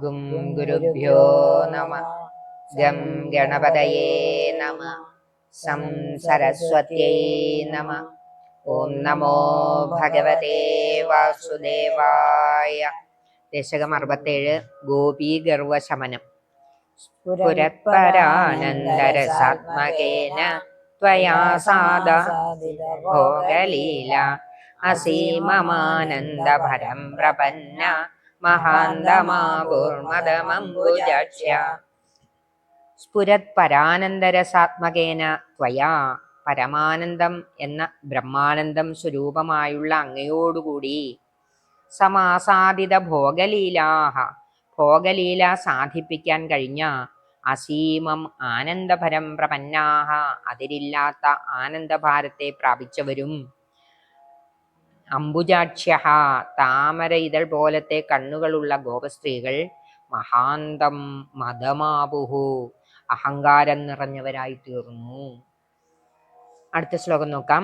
ഗും ഗുരുഭ്യോ നമ ഗം ഗണപതയേ നമ സം സരസ്വത്യൈ നമ ഓം നമോ ഭഗവതേ വാസുദേവായ ദശകം അറുപത്തേഴ് ഗോപീ ഗർവശമനം പുരത്പരാനന്ദരസാത്മകേന त्वया सादा भोगलीला असीममानन्दभरं प्रपन्न മഹാന്തമാപൂർമതമംബുജാക്ഷ്യ സ്ഫുരത് പരാനന്ദരസാത്മകേന ത്വയാ പരമാനന്ദം എന്ന ബ്രഹ്മാനന്ദം സ്വരൂപമായുള്ള അങ്ങയോടുകൂടി. സമാസാദിത ഭോഗലീലാഹ ഭോഗലീല സാധിപ്പിക്കാൻ കഴിഞ്ഞ അസീമം ആനന്ദഭരം പ്രപന്നാഹ. അതിരില്ലാത്ത ആനന്ദഭാരത്തെ പ്രാപിച്ചവരും അംബുജാക്ഷ്യ താമര ഇതൾ പോലത്തെ കണ്ണുകളുള്ള ഗോപസ്ത്രീകൾ മഹാന്തം മതമാപുഹു അഹങ്കാരം നിറഞ്ഞവരായി തീർന്നു. അടുത്ത ശ്ലോകം നോക്കാം.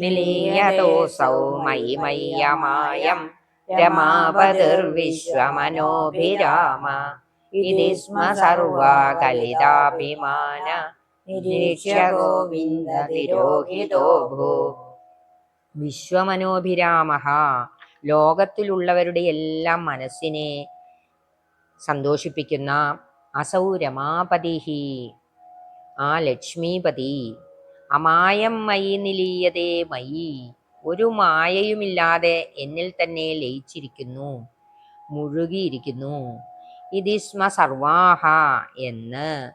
നിലീയതോസൗ മയി മയ്യമായം രമാപതിർവിശ്വമനോഭിരാമ ഇതി സ്മ കലിതാഭിമാന ഗോവിന്ദ തിരോഹിതോ ഭൂ. വിശ്വമനോഭിരാമ ലോകത്തിലുള്ളവരുടെ എല്ലാം മനസ്സിനെ സന്തോഷിപ്പിക്കുന്ന അസൗ രമാപതി ആ ലക്ഷ്മീപതി. അമായം മയി നിലീയതേ മയി ഒരു മായയുമില്ലാതെ എന്നിൽ തന്നെ ലയിച്ചിരിക്കുന്നു മുഴുകിയിരിക്കുന്നു. ഇതിസ്മ സർവാഹ എന്ന്.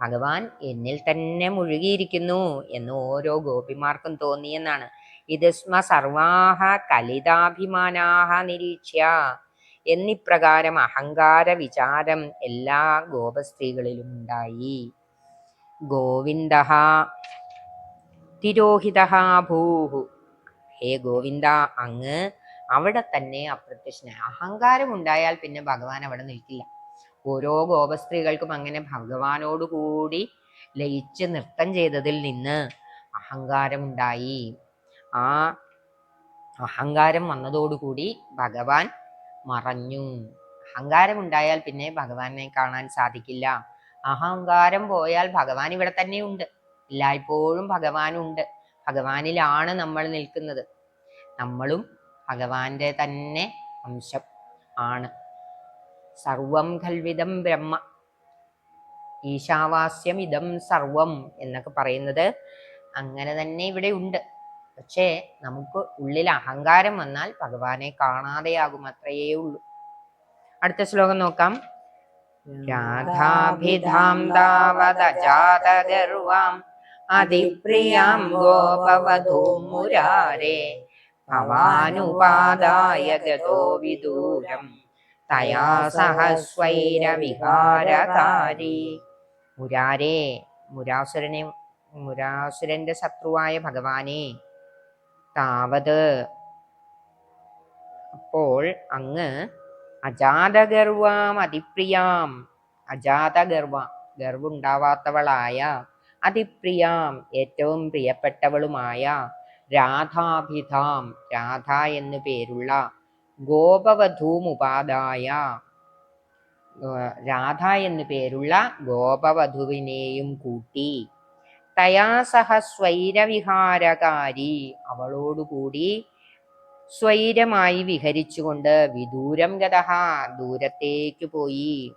ഭഗവാൻ എന്നിൽ തന്നെ മുഴുകിയിരിക്കുന്നു എന്ന് ഓരോ ഗോപിമാർക്കും തോന്നിയെന്നാണ്. ഇതിസ്മ സർവാഹ കലിതാഭിമാനാഹ നിരീക്ഷ്യ. എന്നിപ്രകാരം അഹങ്കാര വിചാരം എല്ലാ ഗോപസ്ത്രീകളിലും ഉണ്ടായി. ഗോവിന്ദ തിരോഹിത ഭൂഹു. ഹേ ഗോവിന്ദ അങ്ങ് അവിടെ തന്നെ അപ്രത്യക്ഷന അഹങ്കാരം ഉണ്ടായാൽ പിന്നെ ഭഗവാൻ അവിടെ നിൽക്കില്ല. ഓരോ ഗോപസ്ത്രീകൾക്കും അങ്ങനെ ഭഗവാനോടുകൂടി ലയിച്ച് നൃത്തം ചെയ്തതിൽ നിന്ന് അഹങ്കാരമുണ്ടായി ആ അഹങ്കാരം വന്നതോടുകൂടി ഭഗവാൻ മറഞ്ഞു. അഹങ്കാരം ഉണ്ടായാൽ പിന്നെ ഭഗവാനെ കാണാൻ സാധിക്കില്ല. അഹങ്കാരം പോയാൽ ഭഗവാൻ ഇവിടെ തന്നെ ഉണ്ട് എല്ലായ്പ്പോഴും ഭഗവാനുണ്ട്. ഭഗവാനിലാണ് നമ്മൾ നിൽക്കുന്നത്. നമ്മളും ഭഗവാന്റെ തന്നെ അംശം ആണ്. സർവം കൽവിതം ബ്രഹ്മ. ഈശാവാസ്യം ഇതം സർവം എന്നൊക്കെ പറയുന്നത് അങ്ങനെ തന്നെ ഇവിടെ ഉണ്ട്. പക്ഷേ നമുക്ക് ഉള്ളിൽ അഹങ്കാരം വന്നാൽ ഭഗവാനെ കാണാതെയാകും അത്രയേ ഉള്ളൂ. അടുത്ത ശ്ലോകം നോക്കാം. രാധാഭിധാം താവതജാതഗർവാം അതിപ്രിയാം ഗോപവധൂ മുരാരേ. ഭവാനുപാദായ ഗതോ വിദൂരം. തയാ സഹസ്വൈരവിഹാരകാരി മുരാരേ മുരാസുരനെ മുരാസുരന്റെ ശത്രുവായ ഭഗവാനെ താവത്. അപ്പോൾ അങ്ങ് അജാതഗർവാം അതിപ്രിയാം. അജാതഗർവ ഗർവുണ്ടാവാത്തവളായ അതിപ്രിയാം ഏറ്റവും പ്രിയപ്പെട്ടവളുമായ രാധാഭിധാം രാധ എന്നു പേരുള്ള ഗോപവധൂമുപാദായ രാധ എന്നു പേരുള്ള ഗോപവധുവിനെയും കൂട്ടി തയാ സഹ സ്വൈരവിഹാരകാരി അവളോടുകൂടി സ്വൈരമായി വിഹരിച്ചുകൊണ്ട് വിദൂരം ഗതഹ ദൂരത്തേക്ക് പോയി.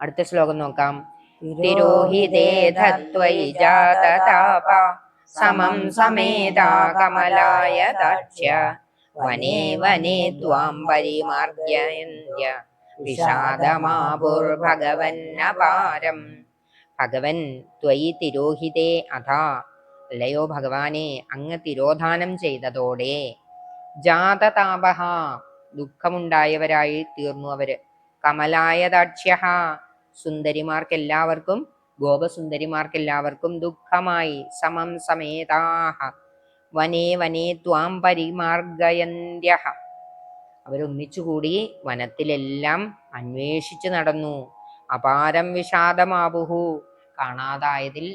അടുത്ത ശ്ലോകം നോക്കാം. തിരോഹിതേ സമം സമേതാ കമലായ ദാക്ഷ്യ വനേ വനേ ത്വാം പരിമാർഗ്യന്ത്യ വിഷാദമാപുർഭഗവന്നപാരം ഭഗവൻ ത്വയി തിരോഹിതേ അഥാ. അല്ലയോ ഭഗവാനെ അങ്ങ് തിരോധാനം ചെയ്തതോടെ ജാതതാപഹ ദുഃഖമുണ്ടായവരായി തീർന്നു അവർ. കമലായദാക്ഷ്യ സുന്ദരിമാർക്കെല്ലാവർക്കും ഗോപസുന്ദരിമാർക്കെല്ലാവർക്കും ദുഃഖമായി സമം സമേതാഹ. വനേ വനേ ത്വാം പരിമാർഗയന്ത്യ അവരൊന്നിച്ചുകൂടി വനത്തിലെല്ലാം അന്വേഷിച്ചു നടന്നു. അപാരം വിഷാദമാവുഹു. കാണാതായതിൽ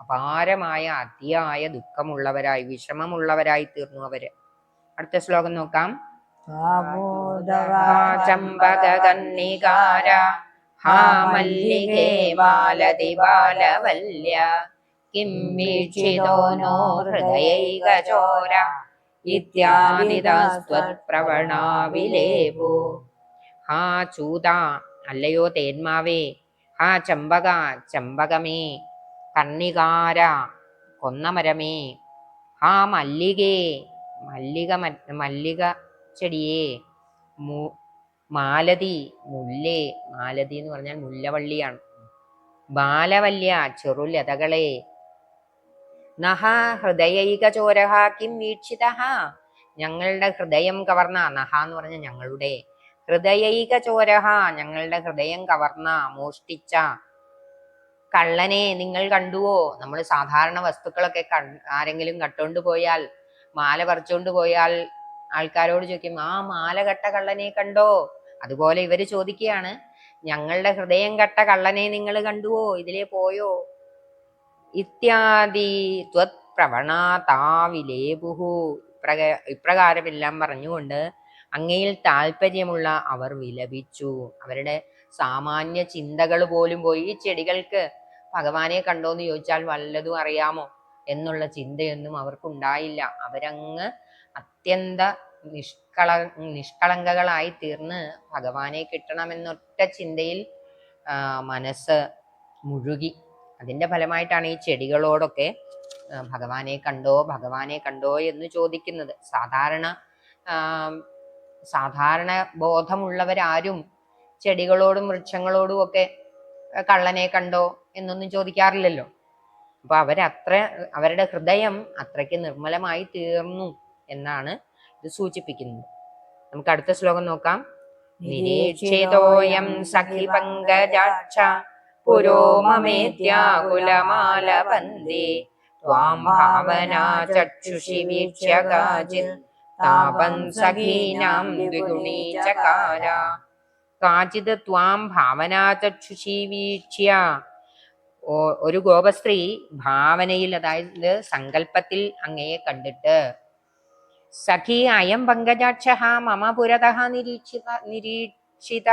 അപാരമായ അതിയായ ദുഃഖമുള്ളവരായി വിഷമമുള്ളവരായി തീർന്നു അവർ. അടുത്ത ശ്ലോകം നോക്കാം. ചമ്പകകന്നികാര ഹാ മല്ലികേ അല്ലയോ തേന്മാവേ? ആ ചമ്പക ചമ്പകമേ കണ്ണികാര കൊന്നമരമേ. ആ മല്ലികേ മല്ലിക മല്ലിക ചെടിയേ മാലതി മുല്ലേ. മാലതി എന്ന് പറഞ്ഞാൽ മുല്ലവള്ളിയാണ്. ബാലവല്യ ചെറുലതകളെ. നഹ ഹൃദയൈക ചോരഹ കിം വീക്ഷിത ഞങ്ങളുടെ ഹൃദയം കവർന്ന നഹ എന്ന് പറഞ്ഞ ഞങ്ങളുടെ. ഹൃദയൈക ചോരഹ ഞങ്ങളുടെ ഹൃദയം കവർന്ന മോഷ്ടിച്ച കള്ളനെ നിങ്ങൾ കണ്ടുവോ? നമ്മൾ സാധാരണ വസ്തുക്കളൊക്കെ ആരെങ്കിലും കട്ടുകൊണ്ട് പോയാൽ മാല പറിച്ചുകൊണ്ട് പോയാൽ ആൾക്കാരോട് ചോദിക്കും ആ മാല കട്ട കള്ളനെ കണ്ടോ? അതുപോലെ ഇവർ ചോദിക്കുകയാണ് ഞങ്ങളുടെ ഹൃദയം കട്ട കള്ളനെ നിങ്ങൾ കണ്ടുവോ? ഇതിലെ പോയോ? ഇത്യാദി ത്വത് ബുഹു ഇപ്രക ഇപ്രകാരമെല്ലാം പറഞ്ഞുകൊണ്ട് അങ്ങയിൽ താല്പര്യമുള്ള അവർ വിലപിച്ചു. അവരുടെ സാമാന്യ ചിന്തകൾ പോലും പോയി. ഈ ചെടികൾക്ക് ഭഗവാനെ കണ്ടോന്ന് ചോദിച്ചാൽ വല്ലതും അറിയാമോ? എന്നുള്ള ചിന്തയൊന്നും അവർക്കുണ്ടായില്ല. അവരങ്ങ് അത്യന്ത നിഷ്കള നിഷ്കളങ്കകളായി തീർന്ന് ഭഗവാനെ കിട്ടണമെന്നൊറ്റ ചിന്തയിൽ മനസ്സ് മുഴുകി. അതിന്റെ ഫലമായിട്ടാണ് ഈ ചെടികളോടൊക്കെ ഭഗവാനെ കണ്ടോ ഭഗവാനെ കണ്ടോ എന്ന് ചോദിക്കുന്നത്. സാധാരണ സാധാരണ ബോധമുള്ളവരാരും ചെടികളോടും വൃക്ഷങ്ങളോടും ഒക്കെ കള്ളനെ കണ്ടോ എന്നൊന്നും ചോദിക്കാറില്ലല്ലോ. അപ്പൊ അവരത്ര അവരുടെ ഹൃദയം അത്രയ്ക്ക് നിർമ്മലമായി തീർന്നു എന്നാണ് ഇത് സൂചിപ്പിക്കുന്നത്. നമുക്ക് അടുത്ത ശ്ലോകം നോക്കാം. നിരീക്ഷിതോയം സഖി പങ്കജാക്ഷ പുരോ മമേത്യാകുലമാലവന്ദേ ത്വാം ഭാവന ചക്ഷുഷി വീക്ഷ്യ താപം സഖീനാം ദ്വിഗുണീചകാര. കാചിത് ത്വാം ഭാവനാചക്ഷുഷി വീക്ഷ്യ. ഒരു ഗോപസ്ത്രീ ഭാവനയിൽ അതായത് സങ്കല്പത്തിൽ അങ്ങയെ കണ്ടിട്ട് സഖി അയം പങ്കജാക്ഷ മമ പുരത നിരീക്ഷിത നിരീക്ഷിത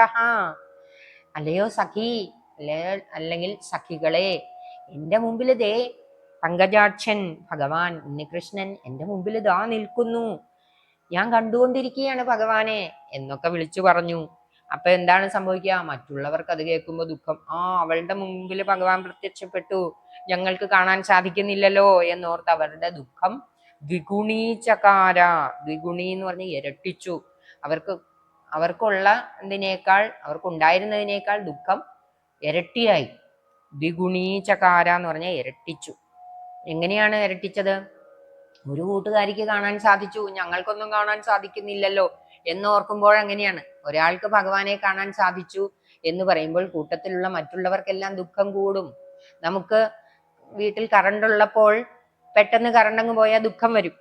അല്ലയോ സഖി അല്ലേ അല്ലെങ്കിൽ സഖികളെ എന്റെ മുമ്പിൽ ദേ പങ്കജാക്ഷൻ ഭഗവാൻ ഉണ്ണികൃഷ്ണൻ എന്റെ മുമ്പിൽ ദാ നിൽക്കുന്നു. ഞാൻ കണ്ടുകൊണ്ടിരിക്കുകയാണ് ഭഗവാനെ എന്നൊക്കെ വിളിച്ചു പറഞ്ഞു. അപ്പൊ എന്താണ് സംഭവിക്കുക? മറ്റുള്ളവർക്ക് അത് കേൾക്കുമ്പോൾ ദുഃഖം. ആ അവളുടെ മുമ്പിൽ ഭഗവാൻ പ്രത്യക്ഷപ്പെട്ടു. ഞങ്ങൾക്ക് കാണാൻ സാധിക്കുന്നില്ലല്ലോ എന്നോർത്ത് അവരുടെ ദുഃഖം ദ്വിഗുണീചകാര ദ്വിഗുണി എന്ന് പറഞ്ഞ് ഇരട്ടിച്ചു. അവർക്ക് അവർക്കുള്ള എന്തിനേക്കാൾ അവർക്കുണ്ടായിരുന്നതിനേക്കാൾ ദുഃഖം ഇരട്ടിയായി. ദ്വിഗുണീചകാര എന്ന് പറഞ്ഞാൽ ഇരട്ടിച്ചു. എങ്ങനെയാണ് ഇരട്ടിച്ചത്? ഒരു കൂട്ടുകാരിക്ക് കാണാൻ സാധിച്ചു. ഞങ്ങൾക്കൊന്നും കാണാൻ സാധിക്കുന്നില്ലല്ലോ എന്നോർക്കുമ്പോൾ അങ്ങനെയാണ്. ഒരാൾക്ക് ഭഗവാനെ കാണാൻ സാധിച്ചു എന്ന് പറയുമ്പോൾ കൂട്ടത്തിലുള്ള മറ്റുള്ളവർക്കെല്ലാം ദുഃഖം കൂടും. നമുക്ക് വീട്ടിൽ കറണ്ട് ഉള്ളപ്പോൾ പെട്ടെന്ന് കറണ്ട് അങ്ങ് പോയാൽ ദുഃഖം വരും.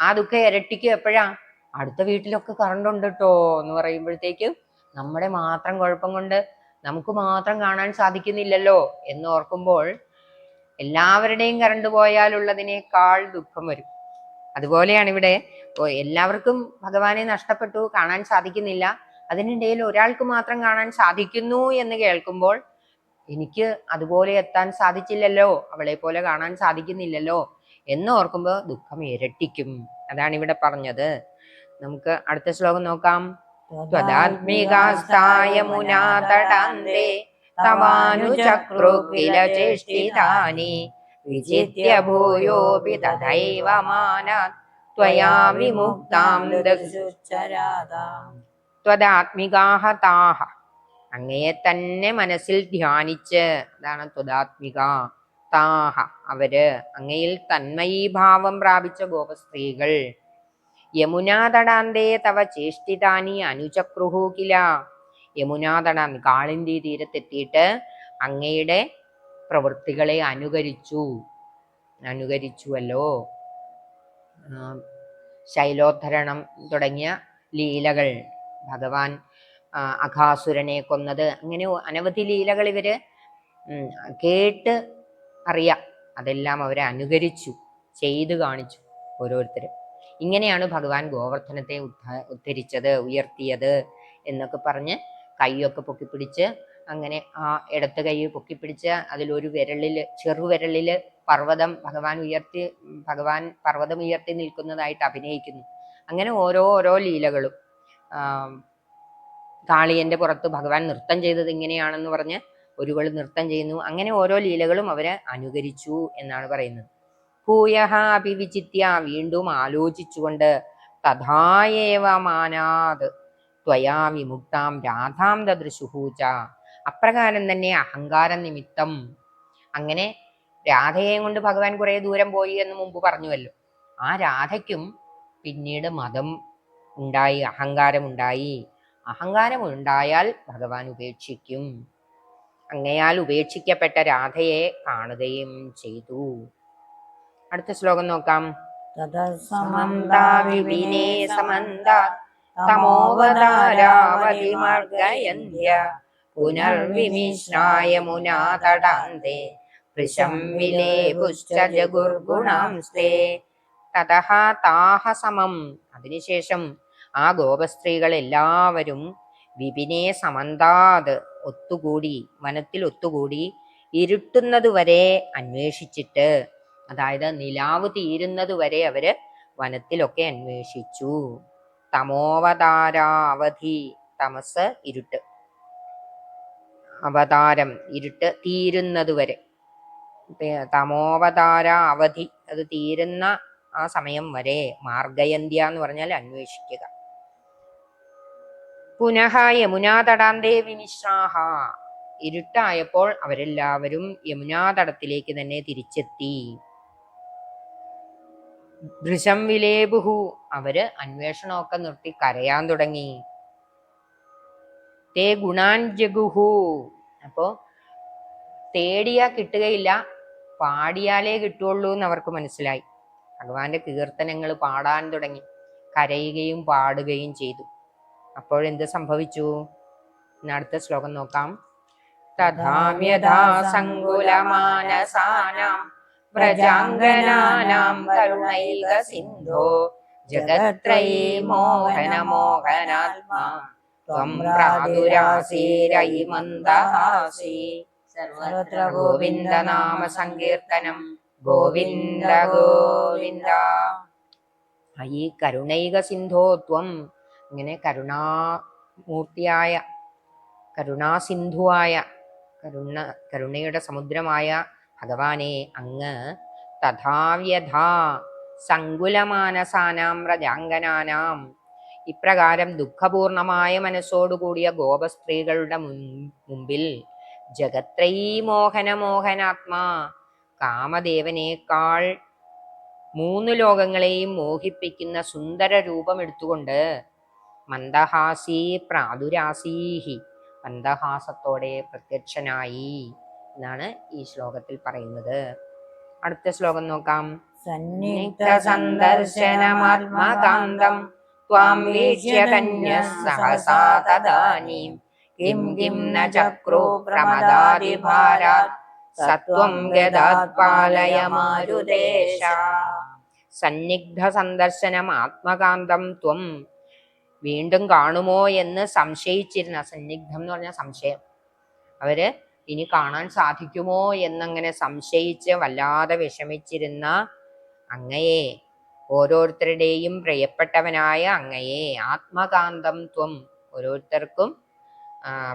ആ ദുഃഖം ഇരട്ടിക്കും എപ്പോഴാ? അടുത്ത വീട്ടിലൊക്കെ കറണ്ട് ഉണ്ട് കേട്ടോ എന്ന് പറയുമ്പോഴത്തേക്കും നമ്മുടെ മാത്രം കുഴപ്പം കൊണ്ട് നമുക്ക് മാത്രം കാണാൻ സാധിക്കുന്നില്ലല്ലോ എന്ന് ഓർക്കുമ്പോൾ എല്ലാവരുടെയും കറണ്ട് പോയാലുള്ളതിനേക്കാൾ ദുഃഖം വരും. അതുപോലെയാണ് ഇവിടെ എല്ലാവർക്കും ഭഗവാനെ നഷ്ടപ്പെട്ടു കാണാൻ സാധിക്കുന്നില്ല. അതിനിടയിൽ ഒരാൾക്ക് മാത്രം കാണാൻ സാധിക്കുന്നു എന്ന് കേൾക്കുമ്പോൾ എനിക്ക് അതുപോലെ എത്താൻ സാധിച്ചില്ലല്ലോ അവളെ പോലെ കാണാൻ സാധിക്കുന്നില്ലല്ലോ എന്ന് ഓർക്കുമ്പോൾ ദുഃഖം ഇരട്ടിക്കും. അതാണ് ഇവിടെ പറഞ്ഞത്. നമുക്ക് അടുത്ത ശ്ലോകം നോക്കാം. ത്വദാത്മികാസ്തായ മുനാതടാന്തേ तवानुचक्रो किल चेष्टितानि विचित्य भूयोऽपि तथैव मानात् त्वया विमुक्तां ത്വദാത്മികാഹ താഹ അങ്ങയെ തന്നെ മനസ്സിൽ ധ്യാനിച്ച് അതാണ് ത്വദാത്മിക താഹ അവര് അങ്ങയിൽ തന്മയീഭാവം പ്രാപിച്ച ഗോപസ്ത്രീകൾ യമുനാതടാന്തേ തവ ചേഷ്ടിതാനി അനുചക്രുഹു കില യമുനാതടാൻ കാളിന്തി തീരത്തെത്തിയിട്ട് അങ്ങയുടെ പ്രവൃത്തികളെ അനുകരിച്ചു. അനുകരിച്ചുവല്ലോ. ശൈലോദ്ധരണം തുടങ്ങിയ ലീലകൾ. ഭഗവാൻ അഖാസുരനെ കൊന്നത്. അങ്ങനെ അനവധി ലീലകൾ ഇവർ കേട്ട് അറിയാം. അതെല്ലാം അവരെ അനുകരിച്ചു ചെയ്തു കാണിച്ചു ഓരോരുത്തരും. ഇങ്ങനെയാണ് ഭഗവാൻ ഗോവർദ്ധനത്തെ ഉദ്ധ ഉദ്ധരിച്ചത് ഉയർത്തിയത് എന്നൊക്കെ പറഞ്ഞ് കൈയൊക്കെ പൊക്കിപ്പിടിച്ച് അങ്ങനെ ആ ഇടത്ത് കൈ പൊക്കിപ്പിടിച്ച് അതിലൊരു വിരലിൽ ചെറുവിരലിൽ പർവതം ഭഗവാൻ ഉയർത്തി ഭഗവാൻ പർവതം ഉയർത്തി നിൽക്കുന്നതായിട്ട് അഭിനയിക്കുന്നു. അങ്ങനെ ഓരോ ഓരോ ലീലകളും. കാളിയന്റെ പുറത്ത് ഭഗവാൻ നൃത്തം ചെയ്തത് ഇങ്ങനെയാണെന്ന് പറഞ്ഞ് ഒരുവൾ നൃത്തം ചെയ്യുന്നു. അങ്ങനെ ഓരോ ലീലകളും അവരെ അനുകരിച്ചു എന്നാണ് പറയുന്നത്. ഭൂയഹ അഭിവിചിത്യ വീണ്ടും ആലോചിച്ചുകൊണ്ട് തഥായേവ മാനാത് ത്വയാ വിമുക്താം രാധാം ദദൃശുഹൂച അപ്രകാരം തന്നെ അഹങ്കാര നിമിത്തം. അങ്ങനെ രാധയെയും കൊണ്ട് ഭഗവാൻ കുറേ ദൂരം പോയി എന്ന് മുമ്പ് പറഞ്ഞുവല്ലോ. ആ രാധയ്ക്കും പിന്നീട് മതം ഉണ്ടായി അഹങ്കാരമുണ്ടായി അഹങ്കാരം ഉണ്ടായാൽ ഭഗവാൻ ഉപേക്ഷിക്കും. അങ്ങയാൽ ഉപേക്ഷിക്കപ്പെട്ട രാധയെ കാണുകയും ചെയ്തു. അടുത്ത ശ്ലോകം നോക്കാം. സമന്താ തമോവതാരാവതിമർഗയന്ത്യ പുനർവിമിശ്രായ മുനാതടാന്തേ. വൃശം വിലേപുശ്ച ജഗുർഗുണാംസ്തേ തതഹ താഹ സമം. അതിനുശേഷം ആ ഗോപസ്ത്രീകൾ എല്ലാവരും വിപിനെ സമന്താത് ഒത്തുകൂടി വനത്തിൽ ഒത്തുകൂടി ഇരുട്ടുന്നതുവരെ അന്വേഷിച്ചിട്ട് അതായത് നിലാവ് തീരുന്നതുവരെ അവർ വനത്തിലൊക്കെ അന്വേഷിച്ചു. തമോവതാരാവധി തമസ് ഇരുട്ട്. അവതാരം ഇരുട്ട് തീരുന്നതുവരെ. തമോവതാര അവധി അത് തീരുന്ന ആ സമയം വരെ മാർഗയന്ത്യ എന്ന് പറഞ്ഞാൽ അന്വേഷിക്കുക. പുനഃ യമുനാതടാന്തേ വിനിശ്രാഹ. ഇരുട്ടായപ്പോൾ അവരെല്ലാവരും യമുനാതടത്തിലേക്ക് തന്നെ തിരിച്ചെത്തി. ദൃശം വിലേബുഹു അവർ അന്വേഷണമൊക്കെ നിർത്തി കരയാൻ തുടങ്ങി. തേ ഗുണാൻ ജഗുഹു. അപ്പോ തേടിയാ കിട്ടുകയില്ല പാടിയാലേ കിട്ടുള്ളൂ എന്ന് അവർക്ക് മനസ്സിലായി. ഭഗവാന്റെ കീർത്തനങ്ങൾ പാടാൻ തുടങ്ങി. കരയുകയും പാടുകയും ചെയ്തു. അപ്പോഴെന്ത് സംഭവിച്ചു? അടുത്ത ശ്ലോകം നോക്കാം. തഥാമ്യഥാ സങ്കുലമാനസാനാം വ്രജാംഗനാനാം കരുണൈക സിന്ധോ. ജഗത്രയേ മോഹന മോഹനാത്മാ ത്വം പ്രാദുരാസീരയി മന്ദഹാസി സർവത്ര ഗോവിന്ദ നാമ സങ്കീർത്തനം. ഗോവിന്ദ ഗോവിന്ദ. ഈ കരുണൈക സിന്ധോത്വം ഇങ്ങനെ കരുണാമൂർത്തിയായ കരുണാസിന്ധുവായ കരുണ കരുണയുടെ സമുദ്രമായ ഭഗവാനെ അങ്ങ് തഥാവ്യഥാ സങ്കുലമാനസാനാം രജാങ്കനാനാം ഇപ്രകാരം ദുഃഖപൂർണമായ മനസ്സോടുകൂടിയ ഗോപസ്ത്രീകളുടെ മുമ്പിൽ ജഗത്രയീ മോഹന മോഹനാത്മാ കാമദേവനേക്കാൾ മൂന്ന് ലോകങ്ങളെയും മോഹിപ്പിക്കുന്ന സുന്ദര രൂപം എടുത്തുകൊണ്ട് മന്ദഹാസി പ്രാദുരാസീഹി മന്ദഹാസത്തോടെ പ്രത്യക്ഷനായി. എന്നാണ് ഈ ശ്ലോകത്തിൽ പറയുന്നത്. അടുത്ത ശ്ലോകം നോക്കാം. സന്ദർശനമാത്മകാന്തം ത്വാം വീക്ഷ്യ കന്യ സഹസാ തദാനീം. കിം കിം ന ചക്രോ ഭാര സത്വം ഗതാത് പാലയ മാരുദേശ സന്നിഗ്ധ സന്ദർശനം ആത്മകാന്തം ത്വം വീണ്ടും കാണുമോ എന്ന് സംശയിച്ചിരുന്ന സന്നിഗ്ധം എന്ന് പറഞ്ഞ സംശയം. അവർ ഇനി കാണാൻ സാധിക്കുമോ എന്നങ്ങനെ സംശയിച്ച് വല്ലാതെ വിഷമിച്ചിരുന്ന അങ്ങയെ. ഓരോരുത്തരുടെയും പ്രിയപ്പെട്ടവനായ അങ്ങയെ. ആത്മകാന്തം ത്വം. ഓരോരുത്തർക്കും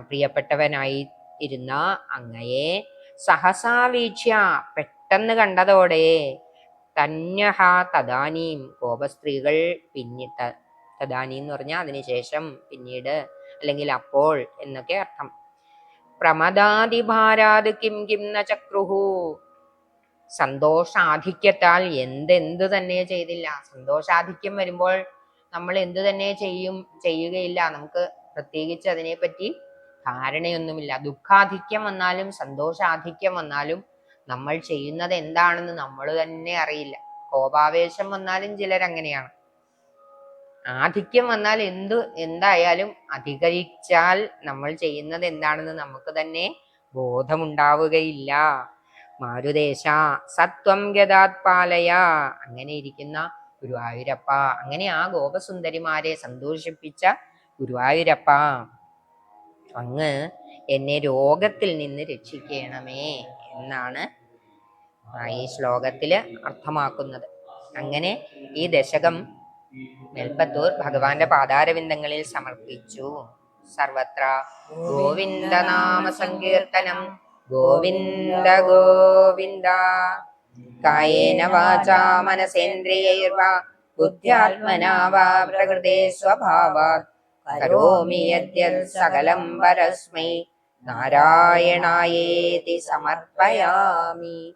പ്രിയപ്പെട്ടവനായി ഇരുന്ന അങ്ങയെ. സഹസാവീക്ഷ പെട്ടെന്ന് കണ്ടതോടെ തന്യഹ തദാനീം. കോപസ്ത്രീകൾ പിന്നി തദാനി എന്ന് പറഞ്ഞാൽ അതിനുശേഷം പിന്നീട് അല്ലെങ്കിൽ അപ്പോൾ എന്നൊക്കെ അർത്ഥം. പ്രമദാതിഭാരാത് കിം കിം ന ചക്രുഹു. സന്തോഷാധിക്യത്താൽ എന്തെന്ത് തന്നെ ചെയ്തില്ല. സന്തോഷാധിക്യം വരുമ്പോൾ നമ്മൾ എന്ത് തന്നെ ചെയ്യും ചെയ്യുകയില്ല. നമുക്ക് പ്രത്യേകിച്ച് അതിനെപ്പറ്റി ധാരണയൊന്നുമില്ല. ദുഃഖാധിക്യം വന്നാലും സന്തോഷാധിക്യം വന്നാലും നമ്മൾ ചെയ്യുന്നത് എന്താണെന്ന് നമ്മൾ തന്നെ അറിയില്ല. കോപാവേശം വന്നാലും ചിലരങ്ങനെയാണ്. ആധിക്യം വന്നാൽ എന്ത് എന്തായാലും അധികരിച്ചാൽ നമ്മൾ ചെയ്യുന്നത് എന്താണെന്ന് നമുക്ക് തന്നെ ബോധമുണ്ടാവുകയില്ല. മാരുദേശ സത്വം ഗതാത് പാലയ. അങ്ങനെ ഇരിക്കുന്ന ഗുരുവായൂരപ്പ. അങ്ങനെ ആ ഗോപസുന്ദരിമാരെ സന്തോഷിപ്പിച്ച ഗുരുവായൂരപ്പ. അങ്ങ് എന്നെ രോഗത്തിൽ നിന്ന് രക്ഷിക്കണമേ എന്നാണ് ഈ ശ്ലോകത്തിൽ അർത്ഥമാക്കുന്നത്. അങ്ങനെ ഈ ദശകം നെൽപ്പത്തൂർ ഭഗവാന്റെ പാതാരവിന്ദങ്ങളിൽ സമർപ്പിച്ചു. സർവത്ര ഗോവിന്ദ നാമ സങ്കീർത്തനം. ഗോവിന്ദ ഗോവിന്ദ. കായേന വാചാ മനസേന്ദ്രിയൈർവാ. ബുദ്ധ്യാത്മനാ വാ പ്രകൃതേ സ്വഭാവാത് കരോമി യദ്യത് സകലം പരസ്മൈ നാരായണായേതി സമർപ്പയാമി.